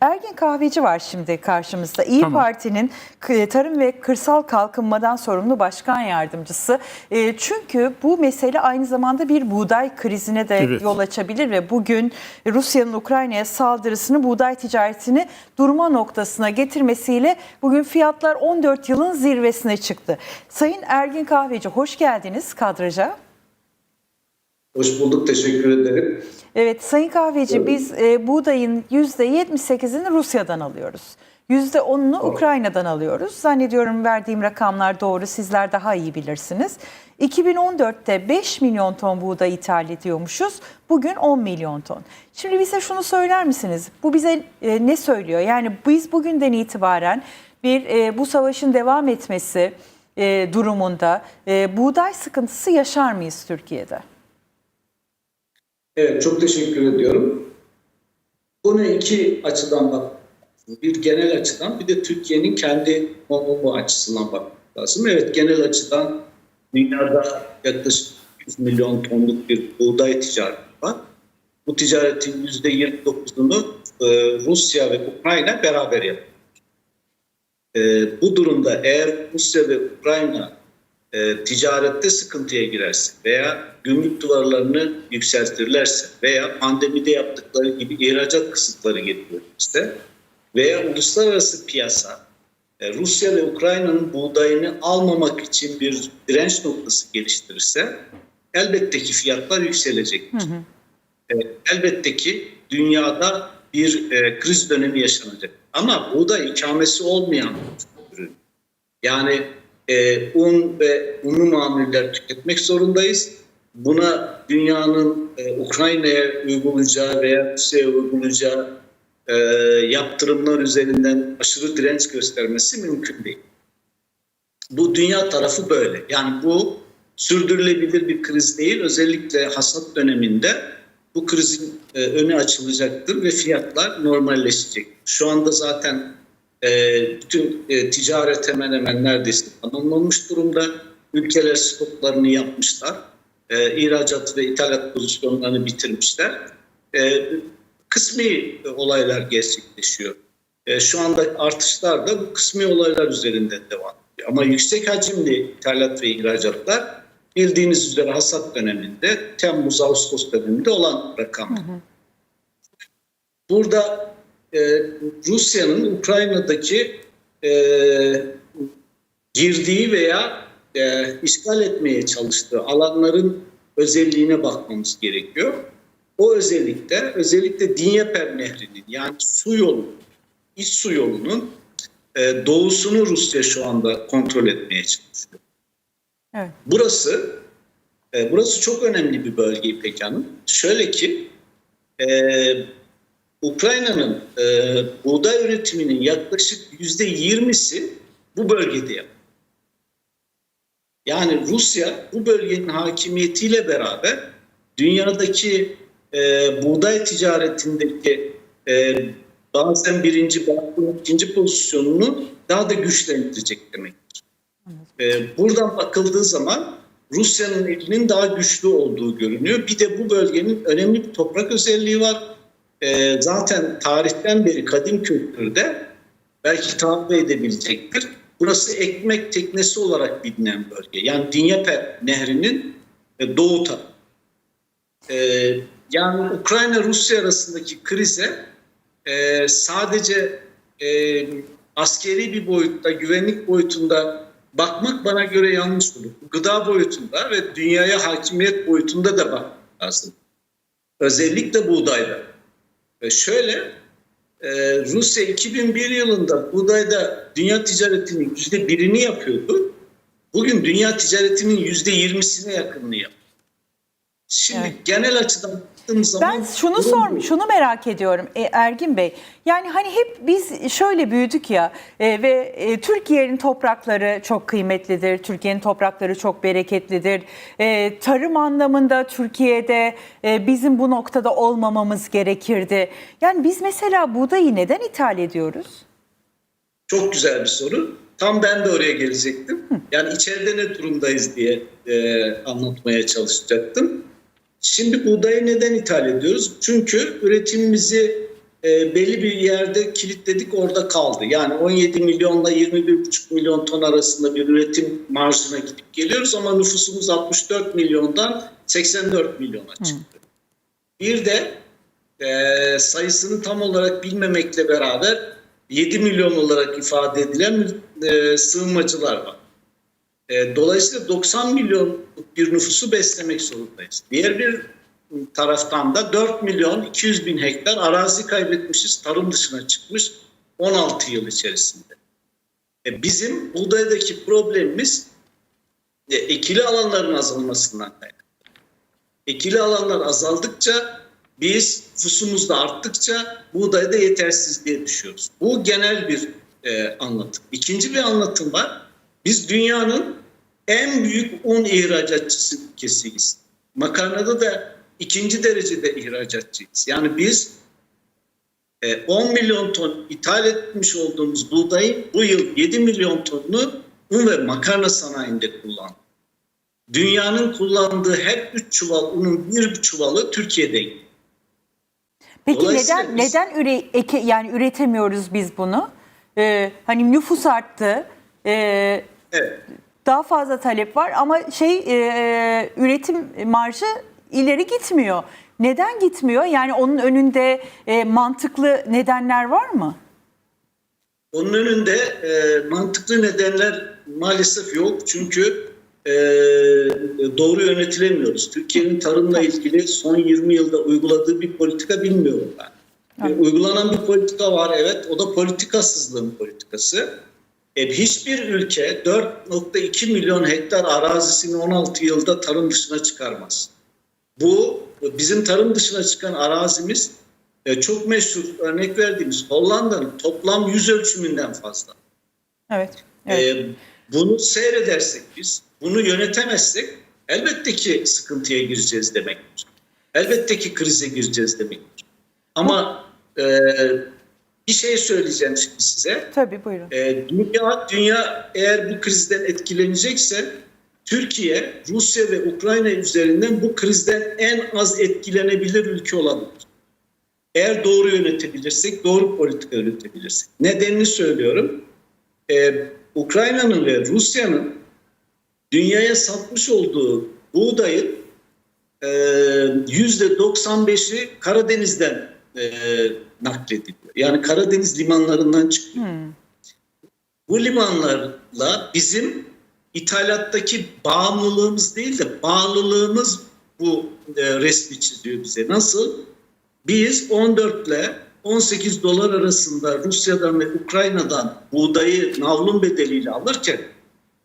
Ergin Kahveci var şimdi karşımızda. İyi Tamam. Parti'nin k- Tarım ve Kırsal Kalkınmadan sorumlu başkan yardımcısı. E, çünkü bu mesele aynı zamanda bir buğday krizine de Evet. yol açabilir ve bugün Rusya'nın Ukrayna'ya saldırısını buğday ticaretini durma noktasına getirmesiyle bugün fiyatlar 14 yılın zirvesine çıktı. Sayın Ergin Kahveci hoş geldiniz kadraja. Hoş bulduk, teşekkür ederim. Evet Sayın Kahveci biz e, buğdayın %78'ini Rusya'dan alıyoruz. %10'unu Ukrayna'dan alıyoruz. Zannediyorum verdiğim rakamlar doğru. Sizler daha iyi bilirsiniz. 2014'te 5 milyon ton buğday ithal ediyormuşuz. Bugün 10 milyon ton. Şimdi bize şunu söyler misiniz? Bu bize e, ne söylüyor? Yani biz bugünden itibaren bir e, bu savaşın devam etmesi e, durumunda e, buğday sıkıntısı yaşar mıyız Türkiye'de? Evet, çok teşekkür ediyorum. Bunu iki açıdan bak. Bir genel açıdan, bir de Türkiye'nin kendi konumu açısından bakmak lazım. Evet, genel açıdan dünyada yaklaşık 100 milyon tonluk bir buğday ticareti var. Bu ticaretin %29'unu e, Rusya ve Ukrayna beraber yapıyor. E, bu durumda eğer Rusya ve Ukrayna e, ticarette sıkıntıya girerse veya gümrük duvarlarını yükseltirlerse veya pandemide yaptıkları gibi ihracat kısıtları getirirse veya uluslararası piyasa e, Rusya ve Ukrayna'nın buğdayını almamak için bir direnç noktası geliştirirse elbette ki fiyatlar yükselecektir. E, elbette ki dünyada bir e, kriz dönemi yaşanacak. Ama buğday ikamesi olmayan bir ürün. Yani e, un ve unlu mamuller tüketmek zorundayız. Buna dünyanın e, Ukrayna'ya uygulayacağı veya Rusya'ya uygulayacağı e, yaptırımlar üzerinden aşırı direnç göstermesi mümkün değil. Bu dünya tarafı böyle. Yani bu sürdürülebilir bir kriz değil. Özellikle hasat döneminde bu krizin e, önü açılacaktır ve fiyatlar normalleşecek. Şu anda zaten e, bütün e, ticaret hemen hemen neredeyse tamamlanmış durumda. Ülkeler stoklarını yapmışlar. E, ihracat ve ithalat pozisyonlarını bitirmişler. E, kısmi olaylar gerçekleşiyor. E, şu anda artışlar da bu kısmi olaylar üzerinden devam ediyor. Ama yüksek hacimli ithalat ve ihracatlar bildiğiniz üzere hasat döneminde Temmuz-Ağustos döneminde olan rakam. Burada e, Rusya'nın Ukrayna'daki e, girdiği veya e, işgal etmeye çalıştığı alanların özelliğine bakmamız gerekiyor. O özellikle özellikle Dnieper Nehri'nin yani su yolu, iç su yolunun e, doğusunu Rusya şu anda kontrol etmeye çalışıyor. Evet. Burası e, burası çok önemli bir bölge İpek Hanım. Şöyle ki e, Ukrayna'nın e, buğday üretiminin yaklaşık yüzde yirmisi bu bölgede yapıyor. Yani Rusya bu bölgenin hakimiyetiyle beraber dünyadaki e, buğday ticaretindeki e, bazen birinci, bazen ikinci pozisyonunu daha da güçlendirecek demektir. E, buradan bakıldığı zaman Rusya'nın elinin daha güçlü olduğu görünüyor. Bir de bu bölgenin önemli bir toprak özelliği var. E, zaten tarihten beri kadim kültürde belki tahmin edebilecektir. Burası ekmek teknesi olarak bilinen bölge. Yani Dnieper Nehri'nin e, doğu tarafı. E, yani Ukrayna-Rusya arasındaki krize e, sadece e, askeri bir boyutta, güvenlik boyutunda bakmak bana göre yanlış olur. Gıda boyutunda ve dünyaya hakimiyet boyutunda da bakmak lazım. Özellikle buğdayda. Ve şöyle, e, Rusya 2001 yılında buğdayda dünya ticaretinin yüzde birini yapıyordu. Bugün dünya ticaretinin yüzde yirmisine yakınını yapıyor. Şimdi Evet. genel açıdan baktığımız zaman... Ben şunu durum sor, bu. şunu merak ediyorum e, Ergin Bey. Yani hani hep biz şöyle büyüdük ya e, ve e, Türkiye'nin toprakları çok kıymetlidir. Türkiye'nin toprakları çok bereketlidir. E, tarım anlamında Türkiye'de e, bizim bu noktada olmamamız gerekirdi. Yani biz mesela buğdayı neden ithal ediyoruz? Çok güzel bir soru. Tam ben de oraya gelecektim. Yani içeride ne durumdayız diye e, anlatmaya çalışacaktım. Şimdi buğdayı neden ithal ediyoruz? Çünkü üretimimizi e, belli bir yerde kilitledik orada kaldı. Yani 17 milyonla 21,5 milyon ton arasında bir üretim marjına gidip geliyoruz ama nüfusumuz 64 milyondan 84 milyona çıktı. Bir de e, sayısını tam olarak bilmemekle beraber 7 milyon olarak ifade edilen e, sığınmacılar var. E, dolayısıyla 90 milyonluk bir nüfusu beslemek zorundayız. Diğer bir taraftan da 4 milyon 200 bin hektar arazi kaybetmişiz, tarım dışına çıkmış 16 yıl içerisinde. E, bizim buğdaydaki problemimiz e, ekili alanların azalmasından kaynaklı. Ekili alanlar azaldıkça biz nüfusumuz da arttıkça buğdayda yetersizliğe düşüyoruz. Bu genel bir e, anlatım. İkinci bir anlatım var. Biz dünyanın en büyük un ihracatçısı ülkesiyiz. Makarnada da ikinci derecede ihracatçıyız. Yani biz e, 10 milyon ton ithal etmiş olduğumuz buğdayın bu yıl 7 milyon tonunu un ve makarna sanayinde kullandık. Dünyanın kullandığı her 3 çuval unun bir çuvalı Türkiye'deydi. Peki neden biz- neden üre, eke, yani üretemiyoruz biz bunu? Ee, hani nüfus arttı. Ee, Evet. daha fazla talep var ama şey e, üretim marjı ileri gitmiyor. Neden gitmiyor? Yani onun önünde e, mantıklı nedenler var mı? Onun önünde e, mantıklı nedenler maalesef yok. Çünkü e, doğru yönetilemiyoruz. Türkiye'nin tarımla ilgili son 20 yılda uyguladığı bir politika bilmiyorum ben. E, uygulanan bir politika var evet. O da politikasızlığın politikası. E, hiçbir ülke 4.2 milyon hektar arazisini 16 yılda tarım dışına çıkarmaz. Bu bizim tarım dışına çıkan arazimiz e, çok meşhur örnek verdiğimiz Hollanda'nın toplam yüz ölçümünden fazla. Evet. evet. E, bunu seyredersek biz, bunu yönetemezsek elbette ki sıkıntıya gireceğiz demektir. Elbette ki krize gireceğiz demektir. Ama e, bir şey söyleyeceğim şimdi size. Tabii buyurun. E, dünya, dünya eğer bu krizden etkilenecekse Türkiye, Rusya ve Ukrayna üzerinden bu krizden en az etkilenebilir ülke olabilir. Eğer doğru yönetebilirsek, doğru politika yönetebilirsek. Nedenini söylüyorum. Ee, Ukrayna'nın ve Rusya'nın dünyaya satmış olduğu buğdayın e, yüzde 95'i Karadeniz'den e, naklediliyor. Yani Karadeniz limanlarından çıkıyor. Bu limanlarla bizim ithalattaki bağımlılığımız değil de bağlılığımız bu e, resmi çiziyor bize. Nasıl? Biz 14 ile 18 dolar arasında Rusya'dan ve Ukrayna'dan buğdayı navlun bedeliyle alırken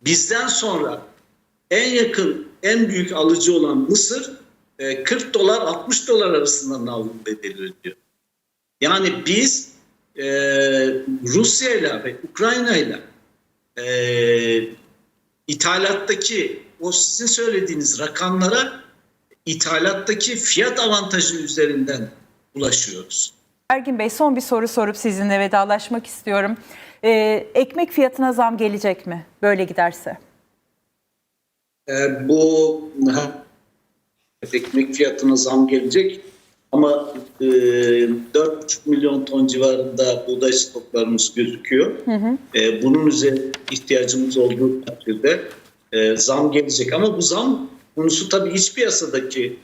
bizden sonra en yakın, en büyük alıcı olan Mısır e, 40 dolar 60 dolar arasında navlun bedeli ödüyor. Yani biz e, Rusya ile ve Ukrayna ile ithalattaki o sizin söylediğiniz rakamlara ithalattaki fiyat avantajı üzerinden ulaşıyoruz. Ergin Bey son bir soru sorup sizinle vedalaşmak istiyorum. Ee, ekmek fiyatına zam gelecek mi böyle giderse? E, bu ekmek fiyatına zam gelecek ama e, 4,5 milyon ton civarında buğday stoklarımız gözüküyor. E, bunun üzerine ihtiyacımız olduğu takdirde e, zam gelecek. Ama bu zam konusu tabii iç piyasadaki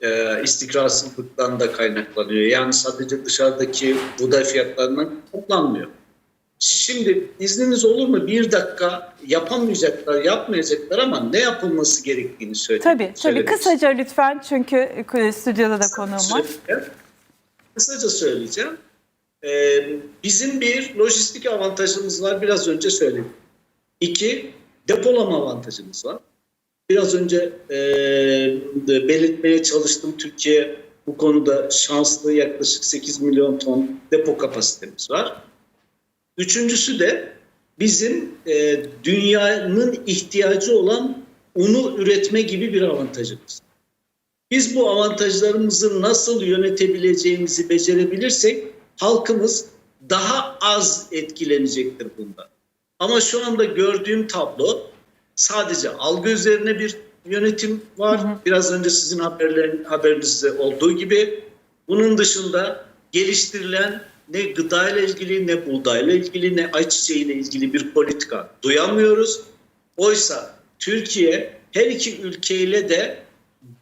e, istikrarsızlıktan da kaynaklanıyor. Yani sadece dışarıdaki buğday fiyatlarından toplanmıyor. Şimdi izniniz olur mu? Bir dakika yapamayacaklar, yapmayacaklar ama ne yapılması gerektiğini söyleyeyim. Tabii tabii kısaca lütfen çünkü stüdyoda da konuğum var. Kısaca söyleyeceğim. Ee, bizim bir lojistik avantajımız var. Biraz önce söyledim. İki, depolama avantajımız var. Biraz önce e, belirtmeye çalıştım. Türkiye bu konuda şanslı yaklaşık 8 milyon ton depo kapasitemiz var. Üçüncüsü de bizim e, dünyanın ihtiyacı olan unu üretme gibi bir avantajımız. Biz bu avantajlarımızı nasıl yönetebileceğimizi becerebilirsek halkımız daha az etkilenecektir bundan. Ama şu anda gördüğüm tablo sadece algı üzerine bir yönetim var. Biraz önce sizin haberlerin, haberinizde olduğu gibi. Bunun dışında geliştirilen ne gıdayla ilgili ne buğdayla ilgili ne ayçiçeğiyle ilgili bir politika duyamıyoruz. Oysa Türkiye her iki ülkeyle de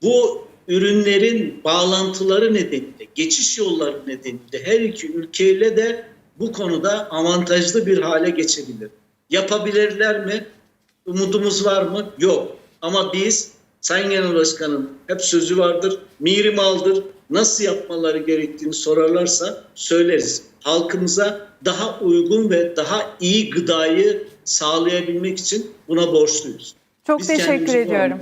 bu ürünlerin bağlantıları nedeniyle, geçiş yolları nedeniyle her iki ülkeyle de bu konuda avantajlı bir hale geçebilir. Yapabilirler mi? Umudumuz var mı? Yok. Ama biz Sayın Genel Başkan'ın hep sözü vardır. Miri maldır. Nasıl yapmaları gerektiğini sorarlarsa söyleriz. Halkımıza daha uygun ve daha iyi gıdayı sağlayabilmek için buna borçluyuz. Çok Biz teşekkür ediyorum.